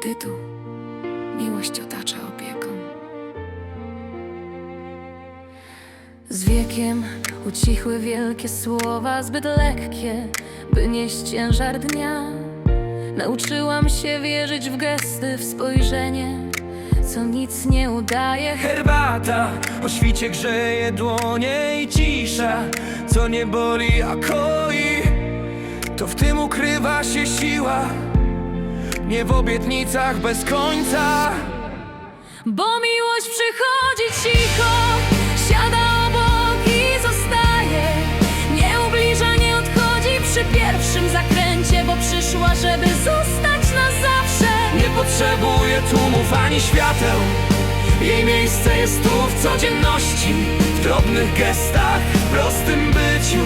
kredytu, miłość otacza opieką. Z wiekiem ucichły wielkie słowa, zbyt lekkie, by nieść ciężar dnia. Nauczyłam się wierzyć w gesty, w spojrzenie, co nic nie udaje. Herbata o świcie grzeje dłonie i cisza Co nie boli, a koi To w tym ukrywa się siła Nie w obietnicach bez końca Bo miłość przychodzi cicho, siada obok i zostaje. Nie ubliża, nie odchodzi przy pierwszym zakręcie, bo przyszła, żeby zostać na zawsze. Nie potrzebuje tłumów ani świateł Jej miejsce jest tu w codzienności W drobnych gestach, w prostym byciu